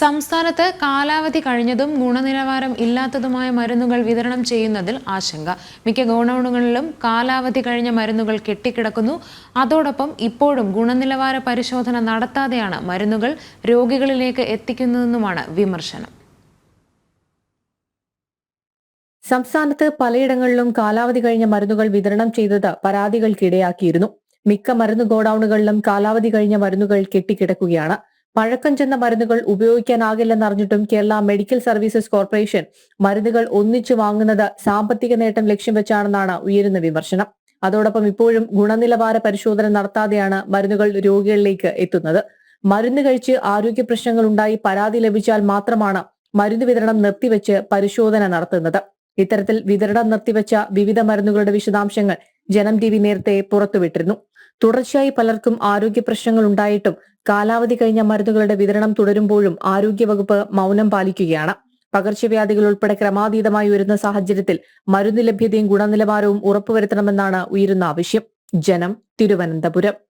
സംസ്ഥാനത്ത് കാലാവധി കഴിഞ്ഞതും ഗുണനിലവാരം ഇല്ലാത്തതുമായ മരുന്നുകൾ വിതരണം ചെയ്യുന്നതിൽ ആശങ്ക. മിക്ക ഗോഡൌണുകളിലും കാലാവധി കഴിഞ്ഞ മരുന്നുകൾ കെട്ടിക്കിടക്കുന്നു. അതോടൊപ്പം ഇപ്പോഴും ഗുണനിലവാര പരിശോധന നടത്താതെയാണ് മരുന്നുകൾ രോഗികളിലേക്ക് എത്തിക്കുന്നതെന്നുമാണ് വിമർശനം. സംസ്ഥാനത്ത് പലയിടങ്ങളിലും കാലാവധി കഴിഞ്ഞ മരുന്നുകൾ വിതരണം ചെയ്തത് പരാതികൾക്കിടയാക്കിയിരുന്നു. മിക്ക മരുന്ന് ഗോഡൌണുകളിലും കാലാവധി കഴിഞ്ഞ മരുന്നുകൾ കെട്ടിക്കിടക്കുകയാണ്. പഴക്കം ചെന്ന മരുന്നുകൾ ഉപയോഗിക്കാനാകില്ലെന്നറിഞ്ഞിട്ടും കേരള മെഡിക്കൽ സർവീസസ് കോർപ്പറേഷൻ മരുന്നുകൾ ഒന്നിച്ചു വാങ്ങുന്നത് സാമ്പത്തിക നേട്ടം ലക്ഷ്യം വെച്ചാണെന്നാണ് ഉയരുന്ന വിമർശനം. അതോടൊപ്പം ഇപ്പോഴും ഗുണനിലവാര പരിശോധന നടത്താതെയാണ് മരുന്നുകൾ രോഗികളിലേക്ക് എത്തുന്നത്. മരുന്ന് കഴിച്ച് ആരോഗ്യ പ്രശ്നങ്ങൾ ഉണ്ടായി പരാതി ലഭിച്ചാൽ മാത്രമാണ് മരുന്ന് വിതരണം നിർത്തിവെച്ച് പരിശോധന നടത്തുന്നത്. ഇത്തരത്തിൽ വിതരണം നിർത്തിവെച്ച വിവിധ മരുന്നുകളുടെ വിശദാംശങ്ങൾ ജനം ടി നേരത്തെ പുറത്തുവിട്ടിരുന്നു. തുടർച്ചയായി പലർക്കും ആരോഗ്യ പ്രശ്നങ്ങൾ ഉണ്ടായിട്ടും കാലാവധി കഴിഞ്ഞ മരുന്നുകളുടെ വിതരണം തുടരുമ്പോഴും ആരോഗ്യവകുപ്പ് മൗനം പാലിക്കുകയാണ്. പകർച്ചവ്യാധികൾ ഉൾപ്പെടെ ക്രമാതീതമായി ഉയരുന്ന സാഹചര്യത്തിൽ മരുന്ന് ലഭ്യതയും ഗുണനിലവാരവും ഉറപ്പുവരുത്തണമെന്നാണ് ഉയരുന്ന ആവശ്യം. ജനം തിരുവനന്തപുരം.